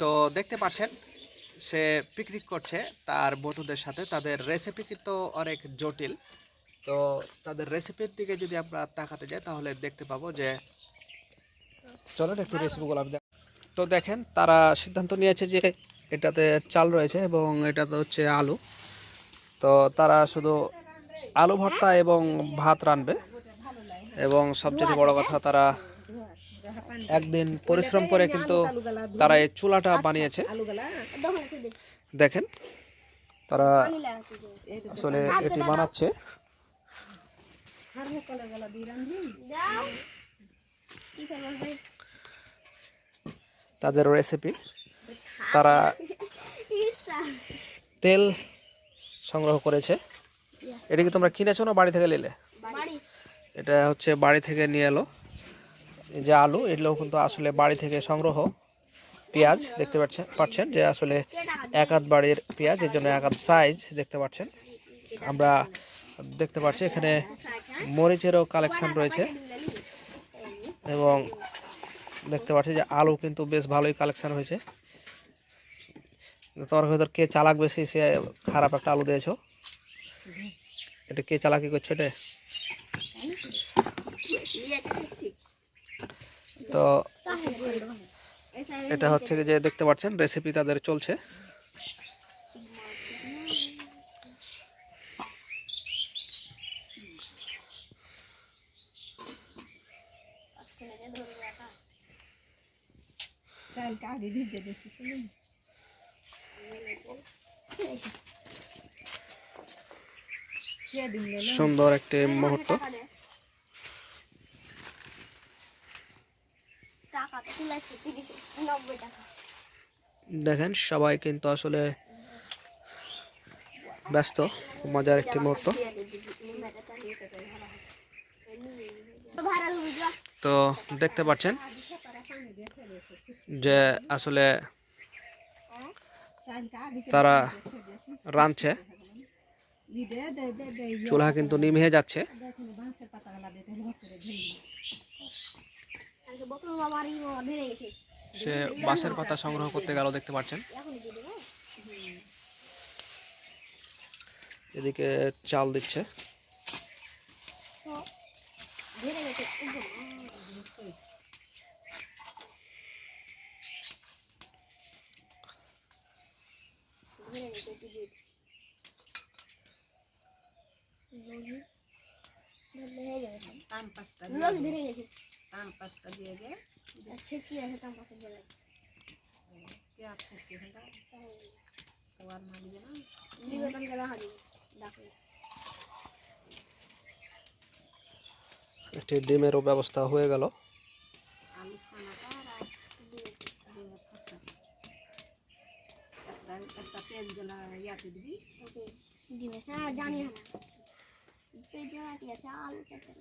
তো দেখতে পাচ্ছেন, সে পিকনিক করছে তার বন্ধুদের সাথে। তাদের রেসিপি কিন্তু অনেক জটিল। তো তাদের রেসিপির দিকে যদি আমরা তাকাতে যাই, তাহলে দেখতে পাবো যে চলেন একটু রেসিপিগুলো আমি তো দেখেন, তারা সিদ্ধান্ত নিয়েছে যে এটাতে চাল রয়েছে এবং এটাতে হচ্ছে আলু। তো তারা শুধু আলু ভর্তা এবং ভাত রানবে এবং সবচেয়ে বড় কথা, তারা একদিন পরিশ্রম করে কিন্তু তারা এই চুলাটা বানিয়েছে। দেখেন তারা আসলে এটি বানাচ্ছে। তাদের রেসিপি তারা তেল সংগ্রহ করেছে। এটা কি তোমরা কিনেছো না বাড়ি থেকে নিলে? এটা হচ্ছে বাড়ি থেকে নিয়ে এলো। যে আলু এগুলোও কিন্তু আসলে বাড়ি থেকে সংগ্রহ পেঁয়াজ দেখতে পাচ্ছেন পাচ্ছেন, যে আসলে এক হাত বাড়ির পেঁয়াজ, এর জন্য এক হাত সাইজ দেখতে পাচ্ছেন। আমরা দেখতে পাচ্ছি এখানে মরিচেরও কালেকশন রয়েছে এবং দেখতে পাচ্ছি যে আলু কিন্তু বেশ ভালোই কালেকশন হয়েছে। তোমার ভেতর কে চালাক বেশি, সে খারাপ একটা আলু দিয়েছ। এটা কে চালাকি করছে এটা তো এটা হচ্ছে যে দেখতে পাচ্ছেন রেসিপি তাদের চলছে। সুন্দর একটি মুহূর্ত। দেখেন, সবাই কিন্তু আসলে ব্যস্ত। মজার একটি মুহূর্ত। তো দেখতে পাচ্ছেন যে আসলে তারা রাঁধছে। চুলা কিন্তু নিমে যাচ্ছে। সে বাঁশের পাতা সংগ্রহ করতে গেল দেখতে পাচ্ছেন। দেবো এদিকে চাল দিচ্ছে। তাম পাঁচটা তাম পাঁচটা দিয়ে গে আচ্ছা ঠিক আছে তার পাশে গেলে পেঁয়াজ ছেঁচে ফেলা সবার না দিয়ে না। বিবেকান গেলে হারিয়ে ডাকলে একটি ডিমেরও ব্যবস্থা হয়ে গেল। আলু সানাটা আর একটা একটা পেঁয়াজ গেলা ইয়াতে দিবি। ওকে ডিমে হ্যাঁ জানি। না পেঁয়াজ আছে আলু চারটে।